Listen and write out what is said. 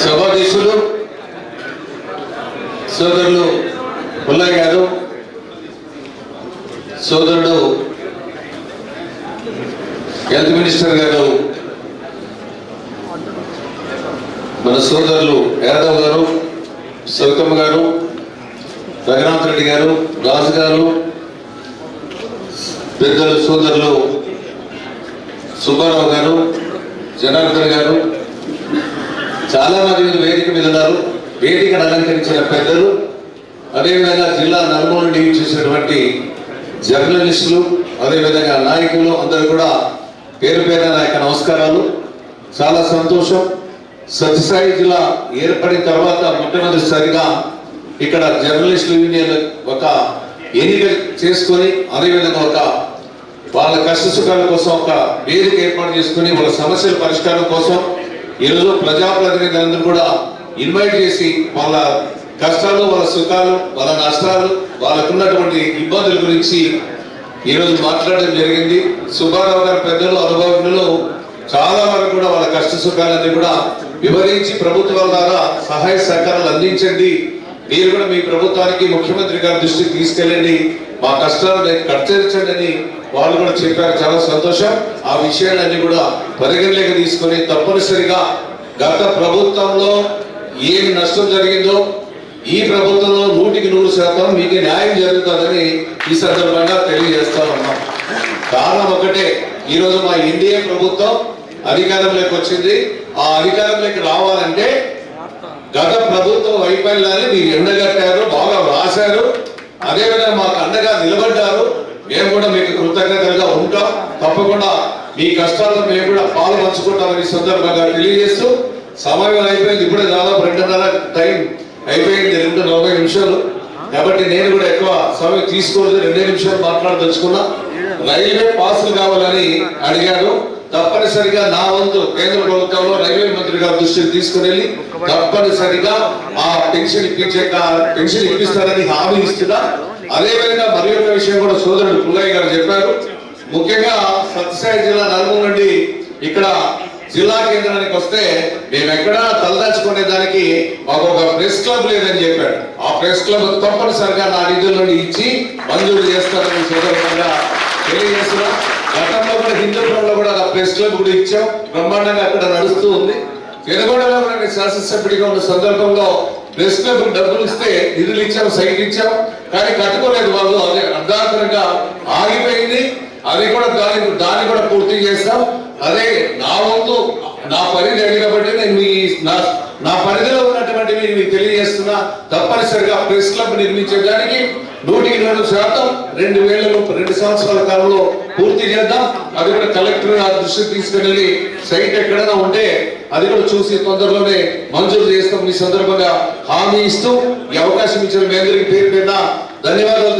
సభాధీశులు సోదరులు పుల్లయ్య గారు సోదరుడు హెల్త్ మినిస్టర్ గారు మన సోదరులు యాదవ్ గారు సవితమ్మ గారు రఘునాథ్ రెడ్డి గారు రాజు గారు పెద్దలు సోదరులు సుబ్బారావు గారు జనార్దన్ గారు చాలా మంది మీరు వేదిక మీద ఉన్నారు. వేదికను అలంకరించిన పెద్దలు అదేవిధంగా జిల్లా నలుమూల నుండి చేసినటువంటి జర్నలిస్టులు అదేవిధంగా నాయకులు అందరూ కూడా పేరు పేరు నా యొక్క నమస్కారాలు. చాలా సంతోషం. సత్యసాయి జిల్లా ఏర్పడిన తర్వాత మొట్టమొదటిసారిగా ఇక్కడ జర్నలిస్టులు యూనియన్ ఒక ఎన్నిక చేసుకొని అదేవిధంగా ఒక వాళ్ళ కష్ట సుఖాల కోసం ఒక వేదిక ఏర్పాటు చేసుకుని వాళ్ళ సమస్యల పరిష్కారం కోసం ఈరోజు ప్రజాప్రతినిధులందరూ కూడా ఇన్వైట్ చేసి వాళ్ళ కష్టాలు వాళ్ళ సుఖాలు వాళ్ళ నష్టాలు వాళ్ళకున్నటువంటి ఇబ్బందుల గురించి ఈరోజు మాట్లాడడం జరిగింది. సుబ్బారావు గారి పెద్దలు అనుభవజ్ఞులు చాలా వరకు కూడా వాళ్ళ కష్ట సుఖాలన్నీ కూడా వివరించి ప్రభుత్వాల ద్వారా సహాయ సహకారాలు అందించండి. మీరు కూడా మీ ప్రభుత్వానికి ముఖ్యమంత్రి గారి దృష్టికి తీసుకెళ్ళండి. మా కష్టాలను కట్టరించండి అని వాళ్ళు కూడా చెప్పారు చాలా సంతోషం. ఆ విషయాలన్నీ కూడా పరిగణలోకి తీసుకొని తప్పనిసరిగా గత ప్రభుత్వంలో ఏం నష్టం జరిగిందో ఈ ప్రభుత్వంలో నూటికి నూరు శాతం మీకు న్యాయం జరుగుతుందని ఈ సందర్భంగా తెలియజేస్తా ఉన్నాం. కారణం ఒకటే ఈరోజు మా ఎన్డీఏ ప్రభుత్వం అధికారంలోకి వచ్చింది. ఆ అధికారంలోకి రావాలంటే గత ప్రభుత్వం వైఫల్యాన్ని మీరు ఎండగట్టారు బాగా రాశారు. అదేవిధంగా మాకు అండగా నిలబడ్డారు. మేము కూడా మీకు కృతజ్ఞతలుగా ఉంటాం. తప్పకుండా మీ కష్టాలను మేము కూడా పాలు పంచుకుంటామని సందర్భంగా తెలియజేస్తూ సమయం అయిపోయింది. ఇప్పుడే దాదాపు రెండున్నర టైం అయిపోయింది. రెండు నలభై నిమిషాలు. కాబట్టి నేను కూడా ఎక్కువ సమయం తీసుకోలేదు. రెండే నిమిషాలు మాట్లాడదలుచుకున్నా. రైల్వే పాసులు కావాలని అడిగాడు తప్పనిసరిగా నా వంతు కేంద్ర ప్రభుత్వంలో రైల్వే మంత్రి గారి దృష్టికి తీసుకుని వెళ్ళి తప్పనిసరిగా ఆ పెన్షన్ ఇప్పించే పెన్షన్ ఇప్పిస్తారని హామీ ఇస్తున్నా. అదేవిధంగా మరి విషయం కూడా సోదరుడు పుల్లయ్య గారు చెప్పారు. ముఖ్యంగా సత్యసాయి జిల్లా నలుగురు నుండి ఇక్కడ జిల్లా కేంద్రానికి వస్తే మేము ఎక్కడా తలదాచుకునే దానికి మాకు ఒక ప్రెస్ క్లబ్ లేదని చెప్పాడు. ఆ ప్రెస్ క్లబ్ తప్పనిసరిగా నా నిధులను ఇచ్చి మంజూరు చేస్తారని సోదరుగా తెలియజేస్తున్నా. గతంలో కూడా హిందూపురంలో కూడా ఆ ప్రెస్ క్లబ్ కూడా ఇచ్చాం. బ్రహ్మాండంగా అక్కడ నడుస్తూ ఉంది. ఎనగొండలో శాసనసభ్యుడిగా ఉన్న సందర్భంలో ప్రెస్ డబ్బులు ఇస్తే నిధులు ఇచ్చాం సైట్ ఇచ్చాం కానీ కట్టుకోలేదు వాళ్ళు. అదే అర్ధాంతరంగా ఆగిపోయింది. అది కూడా దాని దాన్ని కూడా పూర్తి చేస్తాం. అదే నా వంతు నా పరిధి అడిగినబట్టి నేను మీ నా నా పరిధిలో ఉన్నటువంటి మీకు మీకు తెలియజేస్తున్నా. తప్పనిసరిగా ప్రెస్ క్లబ్ నిర్మించడానికి నూటికి నాలుగు శాతం రెండు వేల రెండు సంవత్సరాల కాలంలో పూర్తి చేద్దాం. అది కూడా కలెక్టర్ ఆ దృష్టికి తీసుకెళ్ళి సైట్ ఎక్కడైనా ఉంటే అది కూడా చూసి తొందరలోనే మంజూరు చేస్తాం. మీ సందర్భంగా హామీ ఇస్తూ ఈ అవకాశం ఇచ్చిన మీ అందరికీ పేరు మీద ధన్యవాదాలు.